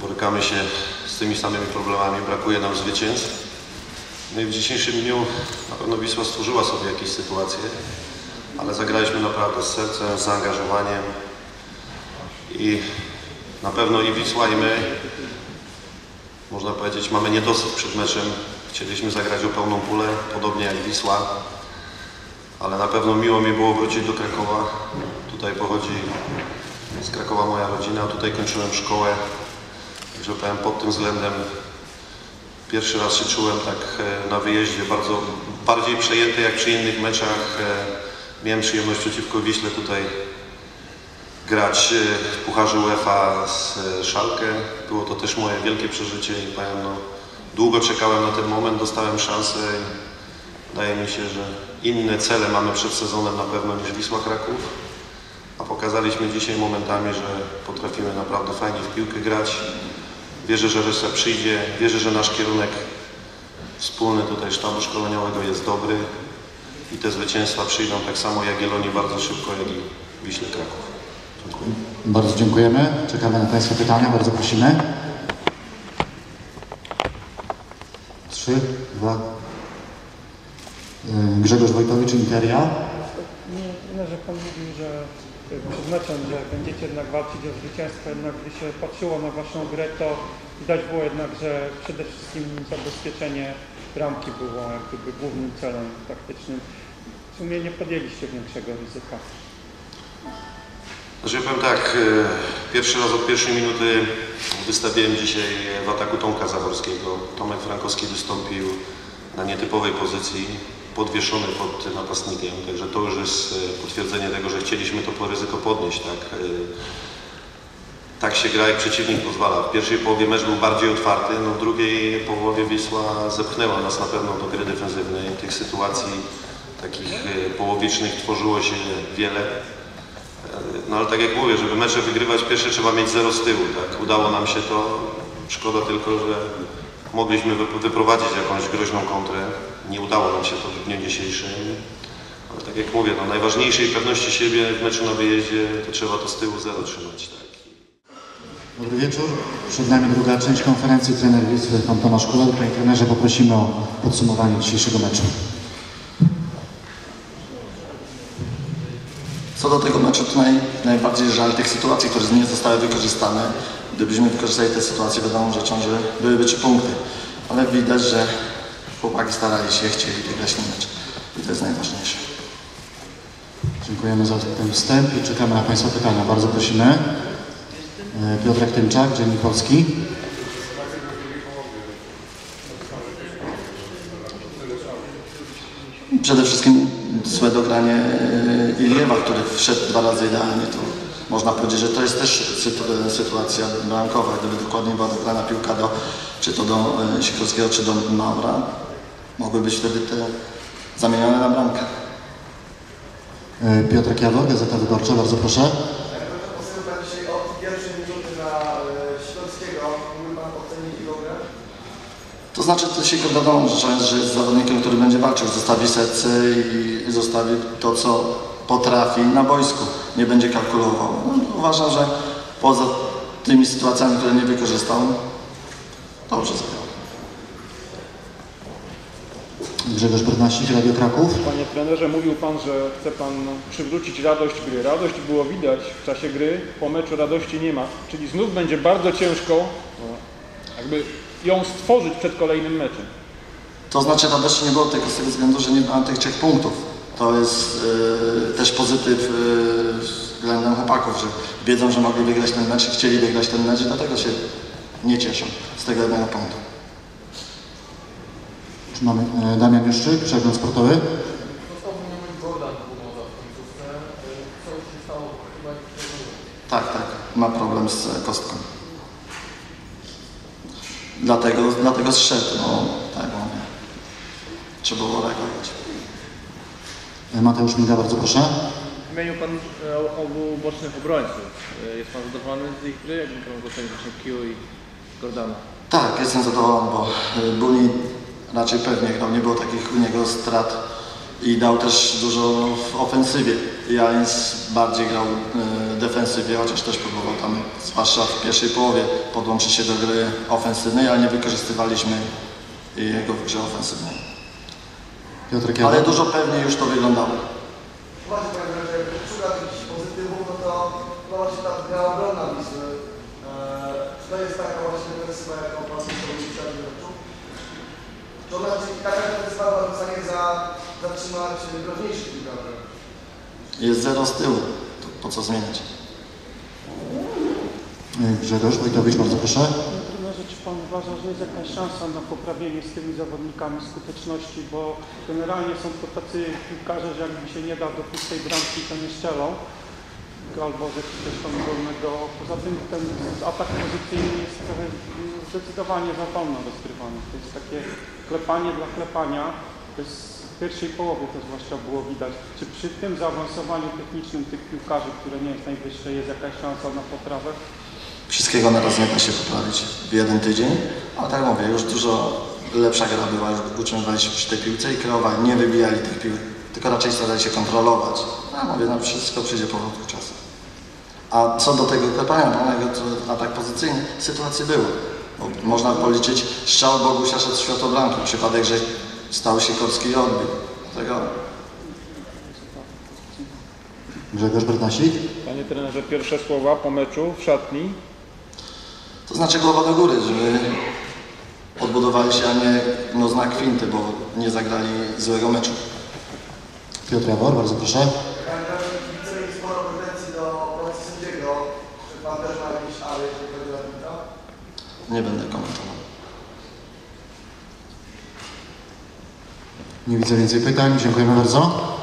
borykamy się z tymi samymi problemami, brakuje nam zwycięstw. No i w dzisiejszym dniu na pewno Wisła stworzyła sobie jakieś sytuacje, ale zagraliśmy naprawdę z sercem, z zaangażowaniem i na pewno i Wisła i my, można powiedzieć, mamy niedosyt przed meczem. Chcieliśmy zagrać o pełną pulę, podobnie jak Wisła, ale na pewno miło mi było wrócić do Krakowa. Tutaj pochodzi z Krakowa moja rodzina, tutaj kończyłem szkołę, także powiem pod tym względem Pierwszy raz się czułem tak e, na wyjeździe bardzo bardziej przejęty jak przy innych meczach. E, Miałem przyjemność przeciwko Wiśle tutaj grać e, w Pucharze UEFA z Szalkę. Było to też moje wielkie przeżycie i powiem, no, długo czekałem na ten moment, dostałem szansę i wydaje mi się, że inne cele mamy przed sezonem na pewno niż Wisła Kraków. A pokazaliśmy dzisiaj momentami, że potrafimy naprawdę fajnie w piłkę grać. Wierzę, że reszta przyjdzie. Wierzę, że nasz kierunek wspólny tutaj sztabu szkoleniowego jest dobry i te zwycięstwa przyjdą tak samo Jagiellonii bardzo szybko, jak i Wiśle Kraków. Dziękuję. Bardzo dziękujemy. Czekamy na Państwa pytania. Bardzo prosimy. Trzy, dwa. Yy, Grzegorz Wojtowicz, Interia. Nie, że Pan mówił, że y, meczem, że będziecie jednak walczyć o zwycięstwo, jednak gdy się patrzyło na Waszą grę, to widać było jednak, że przede wszystkim zabezpieczenie bramki było jak gdyby głównym celem taktycznym. W sumie nie podjęliście większego ryzyka. Znaczy, powiem tak, e, pierwszy raz od pierwszej minuty wystawiłem dzisiaj w ataku Tomka Zaworskiego. Tomek Frankowski wystąpił na nietypowej pozycji, podwieszony pod napastnikiem, także to już jest e, potwierdzenie tego, że chcieliśmy to ryzyko podnieść. Tak? E, tak się gra, jak przeciwnik pozwala. W pierwszej połowie mecz był bardziej otwarty, no w drugiej połowie Wisła zepchnęła nas na pewno do gry defensywnej. Tych sytuacji takich e, połowicznych tworzyło się wiele. No ale tak jak mówię, żeby mecze wygrywać pierwsze trzeba mieć zero z tyłu, tak? Udało nam się to. Szkoda tylko, że mogliśmy wyp- wyprowadzić jakąś groźną kontrę. Nie udało nam się to w dniu dzisiejszym. Ale tak jak mówię, no najważniejszej pewności siebie w meczu na wyjeździe to trzeba to z tyłu zero trzymać, tak? Dobry wieczór. Przed nami druga część konferencji. Trener Wisły, pan Tomasz Kuler. Panie trenerze, poprosimy o podsumowanie dzisiejszego meczu. Co do tego meczu, to naj, najbardziej żal tych sytuacji, które nie zostały wykorzystane. Gdybyśmy wykorzystali te sytuacje, wiadomo rzeczą, że byłyby trzy punkty. Ale widać, że chłopaki starali się, chcieli wygrać ten mecz. I to jest najważniejsze. Dziękujemy za ten wstęp i czekamy na Państwa pytania. Bardzo prosimy. Yy, Piotrek Tymczak, Dziennik Polski. Przede wszystkim złe dogranie e, Iliewa, który wszedł dwa razy idealnie. To można powiedzieć, że to jest też sytu- sytuacja bramkowa. Gdyby dokładnie była dograna piłka do, czy to do e, Sikorskiego, czy do Maura, mogły być wtedy te zamienione na bramkę. Yy, Piotrek Jawor, Gazeta Wyborcza. Bardzo proszę. Posyłka dzisiaj od pierwszej minuty na e, Śląskiego. Mógłby Pan ocenić jego grę? To znaczy, to się wiadomo, że jest, że jest zawodnikiem, który będzie walczył, zostawi serce i zostawi to, co potrafi na boisku. Nie będzie kalkulował. No, uważam, że poza tymi sytuacjami, które nie wykorzystał, dobrze zagrał. Grzegorz Bernasik, Radio Kraków. Panie trenerze, mówił Pan, że chce Pan przywrócić radość gry. Radość było widać w czasie gry, po meczu radości nie ma. Czyli znów będzie bardzo ciężko no, jakby ją stworzyć przed kolejnym meczem. To znaczy, radości nie było tego z tego względu, że nie mam tych trzech punktów. To jest e, też pozytyw e, względem chłopaków, że wiedzą, że mogli wygrać ten mecz i chcieli wygrać ten mecz i dlatego się nie cieszą z tego jednego punktu. Czy mamy e, Damian Juszczyk, przegląd sportowy. E, Tak, tak, ma problem z e, kostką. Dlatego, dlatego zszedł, no tak mówię. Trzeba było reagować. E, Mateusz Miga, bardzo proszę. Wymienił Pan e, obu bocznych obrońców. E, Jest Pan zadowolony z ich gry? Jak pan ocenić właśnie Q i Gordana? Tak, jestem zadowolony, bo Buni raczej pewnie grał, nie było takich u niego strat i dał też dużo w ofensywie. Janic bardziej grał e, defensywie, chociaż też próbował tam, zwłaszcza w pierwszej połowie, podłączyć się do gry ofensywnej, ale nie wykorzystywaliśmy jego w grze ofensywnej. Piotr Ale dużo pewniej już to wyglądało. Właśnie panie trenerze, jak szuka jakichś pozytywów, no to no właśnie ta gra obronna Wisły. Czy to jest taka właśnie defensywa, jaką pan sobie przed meczu? Czy ona taka defensywa była w stanie za, zatrzymać groźniejszych piłkarzy? Jest zero z tyłu, to po co zmieniać? Y, Grzegorz Wojtowicz, bardzo proszę. Trenerze, czy Pan uważa, że jest jakaś szansa na poprawienie z tymi zawodnikami skuteczności, bo generalnie są to tacy piłkarze, że jakby się nie da do pustej bramki, to nie strzelą, albo że coś tam wolnego. Poza tym ten atak pozycyjny jest trochę zdecydowanie za wolno rozgrywany. To jest takie klepanie dla klepania. To jest w pierwszej połowie to zwłaszcza było widać. Czy przy tym zaawansowaniu technicznym tych piłkarzy, które nie jest najwyższe, jest jakaś szansa na poprawę? Wszystkiego naraz nie da się poprawić w jeden tydzień, ale tak mówię, już dużo lepsza gra była, już utrzymywaliśmy przy tej piłce i kreowali, nie wybijali tych piłek, tylko raczej starali się kontrolować. A mówię, no wszystko przyjdzie po krótku czasu. A co do tego klepania wolnego, to atak pozycyjny, sytuacje były. Można policzyć strzał Bogusia szedł bramki, przypadek, że stał się Korski i odbił. Dlatego Grzegorz Bernasik. Panie trenerze, pierwsze słowa po meczu w szatni. To znaczy głowa do góry, żeby odbudowali się, a nie no, znak kwinty, bo nie zagrali złego meczu. Piotr Jawor, bardzo proszę. Panie trenerze, kibice mieli sporo pretensji do policji sędziego. Czy pan też ma jakieś ale, jeżeli chodzi o arbitra? Nie będę komentował. Nie widzę więcej pytań. Dziękujemy bardzo.